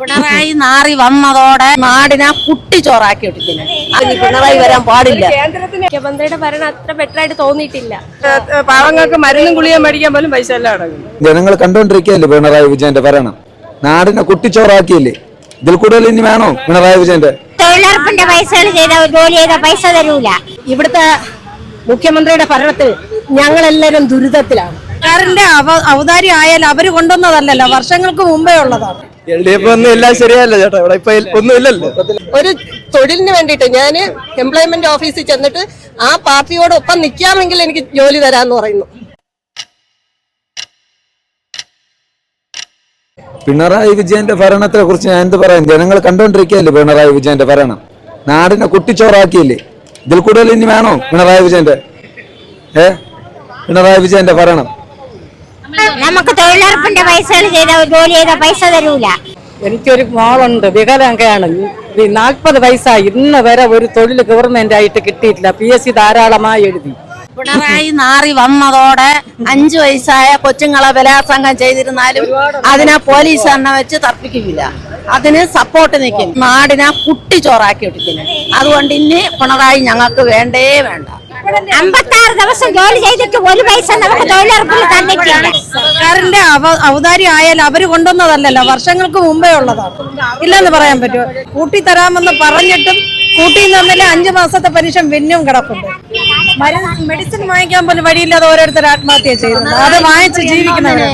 പിണറായി നാറി വന്നതോടെ നാടിനെ കുട്ടിച്ചോറാക്കി എടുക്കുന്നു അതിന് പിണറായി വരാൻ പാടില്ല. മുഖ്യമന്ത്രിയുടെ ഭരണം അത്ര ബെറ്റർ ആയിട്ട് തോന്നിയിട്ടില്ല പാവങ്ങൾക്ക് മരുന്നും ഗുളിയും മേടിക്കാൻ പോലും പൈസ എല്ലാം അടങ്ങും. ജനങ്ങൾ കണ്ടോണ്ടിരിക്കുകയല്ലേ പിണറായി വിജയന്റെ ഭരണം? നാടിനെ കുട്ടിച്ചോറാക്കിയില്ലേ ഇതിൽ കൂടുതൽ ഇനി വേണോ പിണറായി വിജയന്റെ? തൊഴിലുറപ്പിന്റെ പൈസകൾ ചെയ്ത ജോലി ചെയ്ത പൈസ തരൂല. ഇവിടുത്തെ മുഖ്യമന്ത്രിയുടെ ഭരണത്തിൽ ഞങ്ങളെല്ലാവരും ദുരിതത്തിലാണ്. സർക്കാരിന്റെ അവതാരി ആയാൽ ആയാലും അവർ കൊണ്ടുവന്നതല്ലല്ലോ. വർഷങ്ങൾക്ക് മുമ്പേ ഉള്ളതാണ്. എൽ ഡി എഫ് ഒന്നും എല്ലാം ശരിയല്ല ചേട്ടാ. ഇവിടെ ഇപ്പൊ ഒന്നുമില്ലല്ലോ ഒരു തൊഴിലിന് വേണ്ടിയിട്ട് ഞാൻ എംപ്ലോയ്മെന്റ് ഓഫീസിൽ ചെന്നിട്ട് ആ പാർട്ടിയോടൊപ്പം നിൽക്കാമെങ്കിൽ എനിക്ക് ജോലി തരാന്ന് പറയുന്നു. പിണറായി വിജയന്റെ ഭരണത്തെ കുറിച്ച് ഞാൻ എന്ത് പറയാം? ജനങ്ങൾ കണ്ടോണ്ടിരിക്കുകയല്ലേ പിണറായി വിജയന്റെ ഭരണം? നാടിനെ കുട്ടിച്ചോറാക്കിയില്ലേ? ഇതിൽ കൂടുതൽ ഇനി വേണോ പിണറായി വിജയന്റെ? ഏ? പിണറായി വിജയന്റെ ഭരണം? നമുക്ക് തൊഴിലുറപ്പിന്റെ പൈസകൾ ചെയ്ത ജോലി ചെയ്ത പൈസ തരൂല. എനിക്കൊരു മോളുണ്ട് വികലാംഗയാണ്. നാൽപ്പത് വയസ്സായി ഇന്ന് വരെ ഒരു തൊഴിൽ ഗവൺമെന്റ് ആയിട്ട് കിട്ടിയിട്ടില്ല. പി എസ് സി ധാരാളമായി എഴുതി. പിണറായി നാറി വന്നതോടെ അഞ്ചു വയസ്സായ കൊച്ചുങ്ങളെ ബലാത്സംഗം ചെയ്തിരുന്നാലും അതിനെ പോലീസ് എണ്ണ വെച്ച് തർപ്പിക്കില്ല അതിന് സപ്പോർട്ട് നിൽക്കും. നാടിനെ കുട്ടിച്ചോറാക്കി എടുക്കുന്നു അതുകൊണ്ട് ഇനി പിണറായി ഞങ്ങൾക്ക് വേണ്ടേ വേണ്ട. അമ്പത്താറ് ദിവസം ജോലി ചെയ്തിട്ട് ഒരു പൈസ നമുക്ക് തൊഴിലുറപ്പിൽ തന്നിട്ടില്ല. സർക്കാരിന്റെ അവതാരി ആയാലും അവർ കൊണ്ടുവന്നതല്ലല്ലോ വർഷങ്ങൾക്ക് മുമ്പേ ഉള്ളതാണ് ഇല്ലെന്ന് പറയാൻ പറ്റുമോ? കൂട്ടി തരാമെന്ന് പറഞ്ഞിട്ടും കൂട്ടി തന്നില്ല അഞ്ചു മാസത്തെ പലിശ പിന്നെയും കിടപ്പുണ്ട്. മരുന്ന് മെഡിസിൻ വാങ്ങിക്കാൻ പോലും വഴിയില്ലാതെ ഓരോരുത്തർ ആത്മഹത്യ ചെയ്തു അത് വാങ്ങിച്ച് ജീവിക്കുന്നവര്.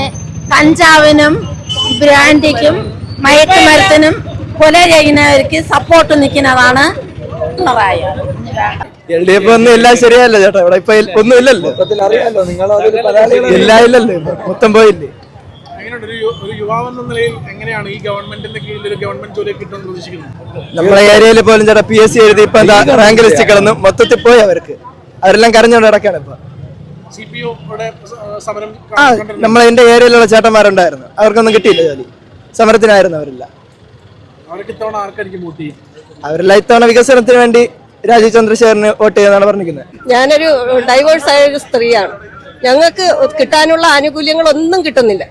കഞ്ചാവിനും ബ്രാൻഡിക്കും മയക്കുമരത്തിനും കൊല ചെയ്യുന്നവർക്ക് സപ്പോർട്ട് നിൽക്കുന്നതാണ് പിണറായി എൽ ഡി എഫ് ഒന്നും എല്ലാം ശരിയല്ല ചേട്ടാ. ഇവിടെ ഇപ്പൊ ഒന്നും ഇല്ലല്ലോ. ഇല്ല ഇല്ലല്ലോ. മൊത്തം പോയില്ലേ? എങ്ങനെയുണ്ട്? ഒരു ഒരു യുവാവെന്ന നിലയിൽ എങ്ങനെയാണ് ഈ ഗവൺമെന്റിന്റെ കീഴിൽ ഗവൺമെന്റ് ജോലി കിട്ടുമെന്ന് പ്രതീക്ഷിക്കുന്നത് നമ്മളെ ഏരിയയിൽ പോലും ചേട്ടാ പി എസ് സി എഴുതി ഇപ്പൊ എന്താ റാങ്ക് ലിസ്റ്റ് കിടന്നു മൊത്തത്തിൽ പോയി അവർക്ക്. അവരെല്ലാം കരഞ്ഞോണ്ട് നടക്കാണ് ഇപ്പൊ. സി പി സമരം ആ. നമ്മളെ എന്റെ ഏരിയയിലുള്ള ചേട്ടന്മാരുണ്ടായിരുന്നു. അവർക്കൊന്നും കിട്ടിയില്ല ജോലി. സമരത്തിനായിരുന്നു അവരെല്ലാം. അവർക്ക് ഇത്തവണ ആർക്കായിരിക്കും വോട്ട് ചെയ്യും അവരെല്ലാം ഇത്തവണ വികസനത്തിന് വേണ്ടി രാജീവ് ചന്ദ്രശേഖരന് വോട്ട് ചെയ്യുന്നതാണ് പറഞ്ഞിരിക്കുന്നത്. ഞാനൊരു ഡൈവേഴ്സ് ആയ ഒരു സ്ത്രീയാണ്. ഞങ്ങൾക്ക് കിട്ടാനുള്ള ആനുകൂല്യങ്ങൾ ഒന്നും കിട്ടുന്നില്ല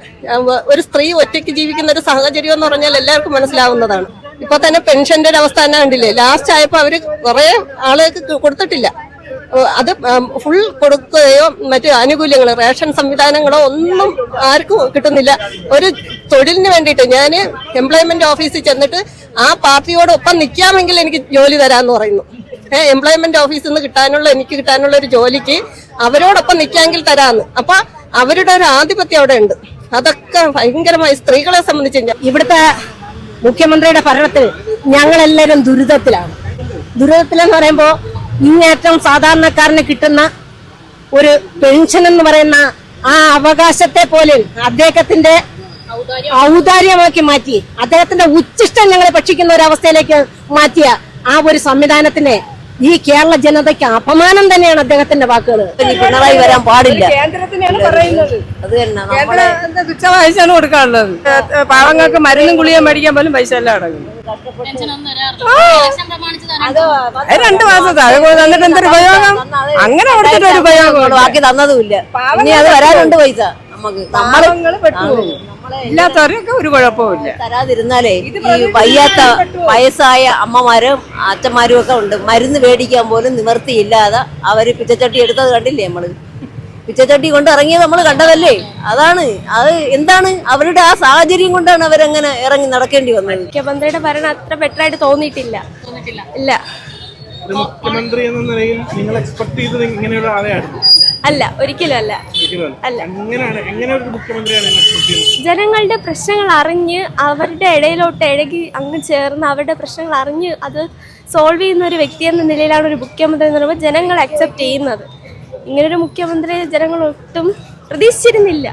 ഒരു സ്ത്രീ ഒറ്റയ്ക്ക് ജീവിക്കുന്ന ഒരു സാഹചര്യം എന്ന് പറഞ്ഞാൽ എല്ലാവർക്കും മനസ്സിലാവുന്നതാണ്. ഇപ്പൊ തന്നെ പെൻഷന്റെ ഒരു അവസ്ഥ തന്നെ കണ്ടില്ലേ? ലാസ്റ്റ് ആയപ്പോ അവർ കുറെ ആളുകൾക്ക് കൊടുത്തിട്ടില്ല. അത് ഫുൾ കൊടുക്കുകയോ മറ്റു ആനുകൂല്യങ്ങൾ റേഷൻ സംവിധാനങ്ങളോ ഒന്നും ആർക്കും കിട്ടുന്നില്ല. ഒരു തൊഴിലിന് വേണ്ടിയിട്ട് ഞാൻ എംപ്ലോയ്മെന്റ് ഓഫീസിൽ ചെന്നിട്ട് ആ പാർട്ടിയോടൊപ്പം നിൽക്കാമെങ്കിൽ എനിക്ക് ജോലി തരാമെന്ന് പറയുന്നു. എംപ്ലോയ്മെന്റ് ഓഫീസിൽ നിന്ന് കിട്ടാനുള്ള എനിക്ക് കിട്ടാനുള്ള ഒരു ജോലിക്ക് അവരോടൊപ്പം നിൽക്കാമെങ്കിൽ തരാമെന്ന് അപ്പൊ അവരുടെ ഒരു ആധിപത്യം അവിടെ ഉണ്ട് അതൊക്കെ ഭയങ്കരമായി സ്ത്രീകളെ സംബന്ധിച്ച് ഇവിടുത്തെ മുഖ്യമന്ത്രിയുടെ ഭരണത്തിൽ ഞങ്ങളെല്ലാവരും ദുരിതത്തിലാണ്. ദുരിതത്തിലെന്ന് പറയുമ്പോൾ ഇങ്ങേറ്റം സാധാരണക്കാരന് കിട്ടുന്ന ഒരു പെൻഷൻ എന്ന് പറയുന്ന ആ അവകാശത്തെ പോലും അദ്ദേഹത്തിന്റെ ഔദാര്യമാക്കി മാറ്റി. അദ്ദേഹത്തിന്റെ ഉച്ചിഷ്ടം ഞങ്ങളെ ഭക്ഷിക്കുന്ന ഒരു അവസ്ഥയിലേക്ക് മാറ്റിയ ആ ഒരു സംവിധാനത്തിനെ ഈ കേരള ജനതയ്ക്ക് അപമാനം തന്നെയാണ് അദ്ദേഹത്തിന്റെ വാക്കുകൾ പിണറായി വരാൻ പാടില്ല. കേന്ദ്രത്തിനാണ് പറയുന്നത്. അത് തന്നെ നമ്മളെ തുച്ഛ പൈസയാണ് കൊടുക്കാനുള്ളത്. പാവങ്ങൾക്ക് മരുന്നും ഗുളിയും മേടിക്കാൻ പോലും പൈസ എല്ലാം അടങ്ങും അത് രണ്ട് മാസത്തെ. അത് തന്നിട്ട് എന്തൊരു ഉപയോഗം? അങ്ങനെ കൊടുത്തിട്ട് ഒരു ഉപയോഗം ബാക്കി തന്നതുമില്ല ഇനി അത് വരാനുണ്ട് പൈസ. നമുക്ക് നമ്മൾ ഇല്ലാത്തവരൊക്കെ ഒരു കുഴപ്പമില്ല തരാതിരുന്നാലേ ഈ വയ്യാത്ത വയസ്സായ അമ്മമാരും അച്ഛന്മാരും ഒക്കെ ഉണ്ട്. മരുന്ന് മേടിക്കാൻ പോലും നിവർത്തിയില്ലാതെ അവർ പിച്ചച്ചട്ടി എടുത്തത് കണ്ടില്ലേ നമ്മൾ? പിച്ചച്ചട്ടി കൊണ്ട് ഇറങ്ങിയത് നമ്മൾ കണ്ടതല്ലേ? അതാണ്. അത് എന്താണ്? അവരുടെ ആ സാഹചര്യം കൊണ്ടാണ് അവരങ്ങനെ ഇറങ്ങി നടക്കേണ്ടി വന്നത്. മുഖ്യമന്ത്രിയുടെ ഭരണം അത്ര ബെറ്റർ ആയിട്ട് തോന്നിയിട്ടില്ല. ഇല്ല. മുഖ്യമന്ത്രി എന്ന നിലയിൽ നിങ്ങൾ എക്സ്പെക്ട് ചെയ്തത് ഇങ്ങനെയുള്ള ആളെയായിരുന്നു. അല്ല ഒരിക്കലും അല്ല. ജനങ്ങളുടെ പ്രശ്നങ്ങൾ അറിഞ്ഞ് അവരുടെ ഇടയിലോട്ട് ഇഴകി അങ്ങ് ചേർന്ന് അവരുടെ പ്രശ്നങ്ങൾ അറിഞ്ഞ് അത് സോൾവ് ചെയ്യുന്ന ഒരു വ്യക്തി എന്ന നിലയിലാണ് ഒരു മുഖ്യമന്ത്രി എന്ന് പറയുമ്പോൾ ജനങ്ങൾ അക്സെപ്റ്റ് ചെയ്യുന്നത്. ഇങ്ങനൊരു മുഖ്യമന്ത്രി ജനങ്ങൾ ഒട്ടും പ്രതീക്ഷിച്ചിരുന്നില്ല.